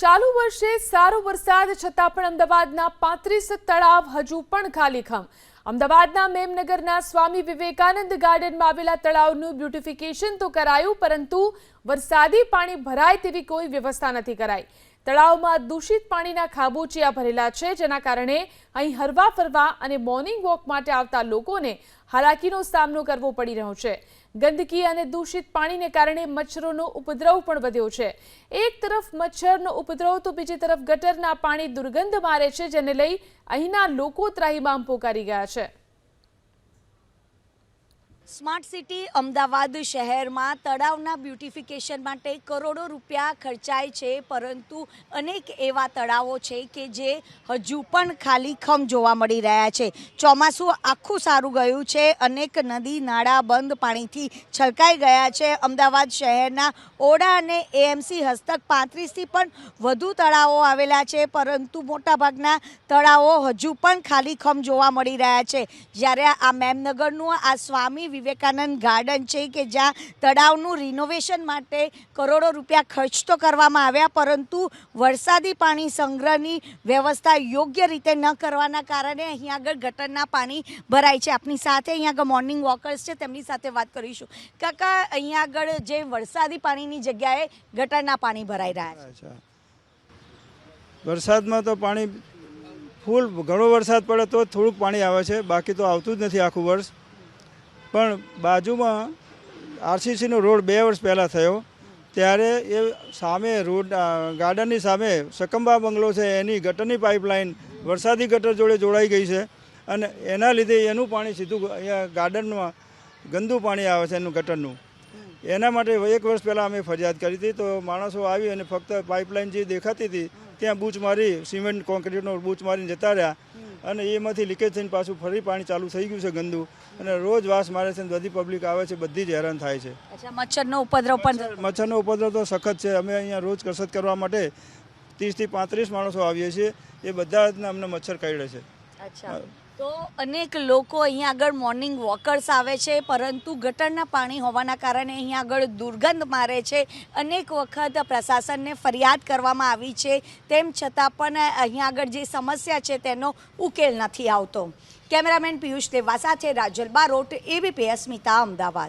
ચાલુ વર્ષે સારો વરસાદ, છતાં પણ અમદાવાદના પાંત્રીસ તળાવ હજુ પણ ખાલીખમ. અમદાવાદના મેમનગરના સ્વામી વિવેકાનંદ ગાર્ડનમાં આવેલા તળાવનું બ્યુટિફિકેશન તો કરાયું, પરંતુ વરસાદી પાણી ભરાય તેવી કોઈ વ્યવસ્થા નથી કરાઈ. તળાવમાં દૂષિત પાણીના ખાબોચિયા ભરેલા છે, જેના કારણે અહીં હરવા ફરવા અને મોર્નિંગ વોક માટે આવતા લોકોને હાલાકીનો સામનો કરવો પડી રહ્યો છે. ગંદકી અને દૂષિત પાણીને કારણે મચ્છરોનો ઉપદ્રવ પણ વધ્યો છે. એક તરફ મચ્છરનો ઉપદ્રવ તો બીજી તરફ ગટરના પાણી દુર્ગંધ મારે છે, જેને લઈ અહીંના લોકો ત્રાહીમામ પોકારી ગયા છે. સ્માર્ટ સિટી અમદાવાદ શહેરમાં તળાવના બ્યુટિફિકેશન માટે કરોડો રૂપિયા ખર્ચાય છે, પરંતુ અનેક એવા તળાવો છે કે જે હજુ પણ ખાલીખમ જોવા મળી રહ્યા છે. ચોમાસું આખું સારું ગયું છે, અનેક નદી, નાળા બંધ પાણીથી છલકાઈ ગયા છે. અમદાવાદ શહેરના ઓડા અને એએમસી હસ્તક પાંત્રીસથી પણ વધુ તળાવો આવેલા છે, પરંતુ મોટાભાગના તળાવો હજુ પણ ખાલીખમ જોવા મળી રહ્યા છે. જ્યારે આ મેમનગરનું આ સ્વામી વિવેકાનંદ ગાર્ડન છે કે જ્યાં તળાવનું રિનોવેશન માટે કરોડો રૂપિયા ખર્ચ તો કરવામાં આવ્યા, પરંતુ વરસાદી પાણી સંગ્રહની વ્યવસ્થા યોગ્ય રીતે ન કરવાના કારણે અહીં આગળ ગટરના પાણી ભરાય છે. આપની સાથે અહીં આગળ મોર્નિંગ વોકર્સ છે, તેમની સાથે વાત કરીશું. કાકા, અહીં આગળ જે વરસાદી પાણીની જગ્યાએ ગટરના પાણી ભરાઈ રહ્યા છે. વરસાદમાં તો પાણી ફૂલ, ઘણો વરસાદ પડે તો થોડુંક પાણી આવે છે. બાકી તો આવતું જ નથી આખું વર્ષ. પણ બાજુમાં આરસીસીનો રોડ બે વર્ષ પહેલાં થયો, ત્યારે એ સામે રોડ ગાર્ડનની સામે સકંબા બંગલો છે, એની ગટરની પાઇપલાઇન, વરસાદી ગટર જોડે જોડાઈ ગઈ છે અને એના લીધે એનું પાણી સીધું ગાર્ડનમાં ગંદુ પાણી આવે છે એનું ગટરનું. એના માટે એક વર્ષ પહેલાં અમે ફરિયાદ કરી હતી, તો માણસો આવી અને ફક્ત પાઇપલાઇન જે દેખાતી હતી, ત્યાં બૂચ મારી, સિમેન્ટ કોન્ક્રીટનો બૂચ મારીને જતા રહ્યા. અને એમાંથી લીકેજ થઈને પાછું ફરી પાણી ચાલુ થઈ ગયું છે ગંદુ. અને રોજ વાસ મારે છે બધી પબ્લિક આવે છે બધી જ હેરાન થાય છે. મચ્છરનો ઉપદ્રવ પણ મચ્છરનો ઉપદ્રવ તો સખત છે. અમે અહીંયા રોજ કસરત કરવા માટે ત્રીસથી પાંત્રીસ માણસો આવીએ છીએ. એ બધા અમને મચ્છર કરડે છે. અચ્છા. તો અનેક લોકો અહીંયા આગળ મોર્નિંગ વોકર્સ આવે છે પરંતુ ગટરના પાણી હોવાના કારણે અહીંયા આગળ દુર્ગંધ મારે છે. અનેક વખત પ્રશાસનને ફરિયાદ કરવામાં આવી છે તેમ છતાં પણ અહીંયા આગળ જે સમસ્યા છે તેનો ઉકેલ નથી આવતો. કેમેરામેન પિયુષ દેવા સાથે રાજલ બારોટ એબીપી અસ્મિતા અમદાવાદ.